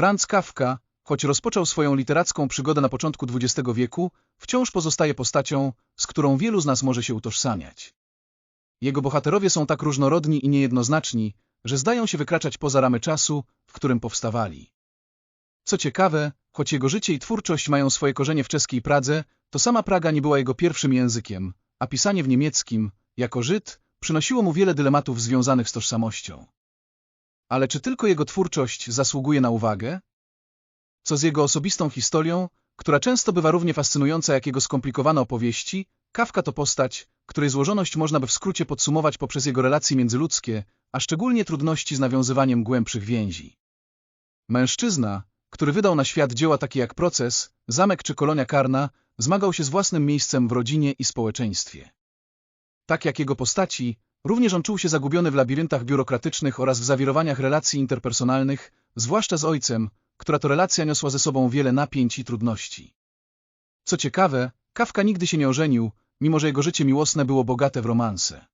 Franz Kafka, choć rozpoczął swoją literacką przygodę na początku XX wieku, wciąż pozostaje postacią, z którą wielu z nas może się utożsamiać. Jego bohaterowie są tak różnorodni i niejednoznaczni, że zdają się wykraczać poza ramy czasu, w którym powstawali. Co ciekawe, choć jego życie i twórczość mają swoje korzenie w czeskiej Pradze, to sama Praga nie była jego pierwszym językiem, a pisanie w niemieckim, jako Żyd, przynosiło mu wiele dylematów związanych z tożsamością. Ale czy tylko jego twórczość zasługuje na uwagę? Co z jego osobistą historią, która często bywa równie fascynująca jak jego skomplikowane opowieści, Kafka to postać, której złożoność można by w skrócie podsumować poprzez jego relacje międzyludzkie, a szczególnie trudności z nawiązywaniem głębszych więzi. Mężczyzna, który wydał na świat dzieła takie jak Proces, Zamek czy Kolonia Karna, zmagał się z własnym miejscem w rodzinie i społeczeństwie. Tak jak jego postaci, również on czuł się zagubiony w labiryntach biurokratycznych oraz w zawirowaniach relacji interpersonalnych, zwłaszcza z ojcem, która to relacja niosła ze sobą wiele napięć i trudności. Co ciekawe, Kafka nigdy się nie ożenił, mimo że jego życie miłosne było bogate w romanse.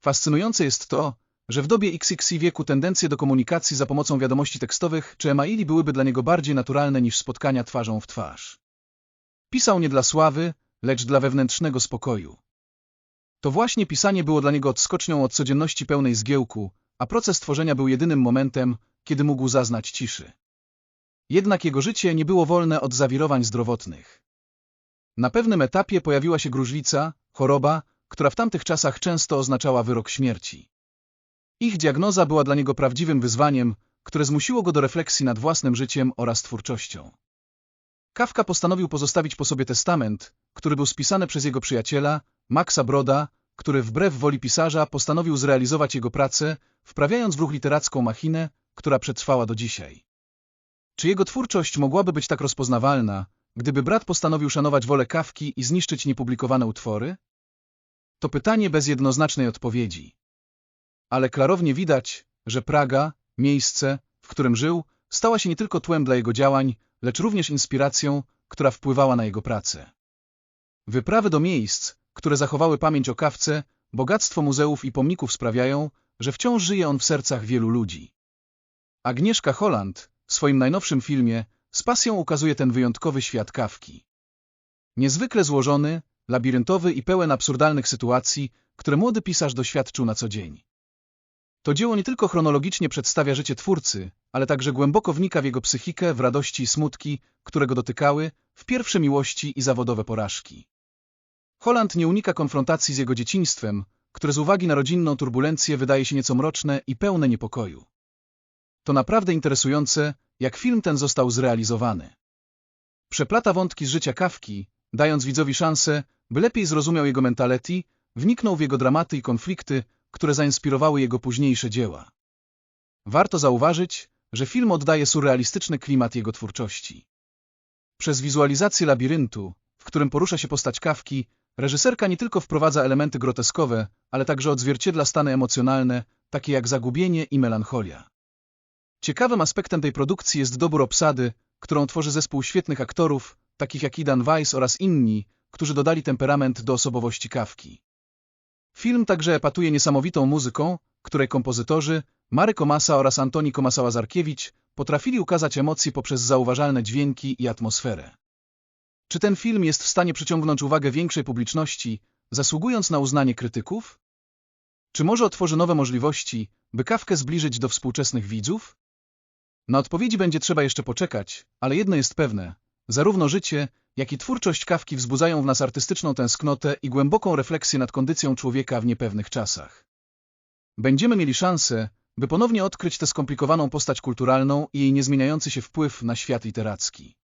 Fascynujące jest to, że w dobie XXI wieku tendencje do komunikacji za pomocą wiadomości tekstowych czy emaili byłyby dla niego bardziej naturalne niż spotkania twarzą w twarz. Pisał nie dla sławy, lecz dla wewnętrznego spokoju. To właśnie pisanie było dla niego odskocznią od codzienności pełnej zgiełku, a proces tworzenia był jedynym momentem, kiedy mógł zaznać ciszy. Jednak jego życie nie było wolne od zawirowań zdrowotnych. Na pewnym etapie pojawiła się gruźlica, choroba, która w tamtych czasach często oznaczała wyrok śmierci. Ich diagnoza była dla niego prawdziwym wyzwaniem, które zmusiło go do refleksji nad własnym życiem oraz twórczością. Kafka postanowił pozostawić po sobie testament, który był spisany przez jego przyjaciela, Maxa Broda, który wbrew woli pisarza postanowił zrealizować jego pracę, wprawiając w ruch literacką machinę, która przetrwała do dzisiaj. Czy jego twórczość mogłaby być tak rozpoznawalna, gdyby brat postanowił szanować wolę Kawki i zniszczyć niepublikowane utwory? To pytanie bez jednoznacznej odpowiedzi. Ale klarownie widać, że Praga, miejsce, w którym żył, stała się nie tylko tłem dla jego działań, lecz również inspiracją, która wpływała na jego pracę. Wyprawy do miejsc, które zachowały pamięć o Kawce, bogactwo muzeów i pomników sprawiają, że wciąż żyje on w sercach wielu ludzi. Agnieszka Holland, w swoim najnowszym filmie, z pasją ukazuje ten wyjątkowy świat Kawki. Niezwykle złożony, labiryntowy i pełen absurdalnych sytuacji, które młody pisarz doświadczył na co dzień. To dzieło nie tylko chronologicznie przedstawia życie twórcy, ale także głęboko wnika w jego psychikę, w radości i smutki, które go dotykały, w pierwsze miłości i zawodowe porażki. Holland nie unika konfrontacji z jego dzieciństwem, które z uwagi na rodzinną turbulencję wydaje się nieco mroczne i pełne niepokoju. To naprawdę interesujące, jak film ten został zrealizowany. Przeplata wątki z życia Kawki, dając widzowi szansę, by lepiej zrozumiał jego mentality, wniknął w jego dramaty i konflikty, które zainspirowały jego późniejsze dzieła. Warto zauważyć, że film oddaje surrealistyczny klimat jego twórczości. Przez wizualizację labiryntu, w którym porusza się postać Kawki, reżyserka nie tylko wprowadza elementy groteskowe, ale także odzwierciedla stany emocjonalne, takie jak zagubienie i melancholia. Ciekawym aspektem tej produkcji jest dobór obsady, którą tworzy zespół świetnych aktorów, takich jak Idan Weiss oraz inni, którzy dodali temperament do osobowości Kawki. Film także epatuje niesamowitą muzyką, której kompozytorzy, Mary Komasa oraz Antoni Komasa-Łazarkiewicz, potrafili ukazać emocje poprzez zauważalne dźwięki i atmosferę. Czy ten film jest w stanie przyciągnąć uwagę większej publiczności, zasługując na uznanie krytyków? Czy może otworzy nowe możliwości, by Kawkę zbliżyć do współczesnych widzów? Na odpowiedzi będzie trzeba jeszcze poczekać, ale jedno jest pewne. Zarówno życie, jak i twórczość Kawki wzbudzają w nas artystyczną tęsknotę i głęboką refleksję nad kondycją człowieka w niepewnych czasach. Będziemy mieli szansę, by ponownie odkryć tę skomplikowaną postać kulturalną i jej niezmieniający się wpływ na świat literacki.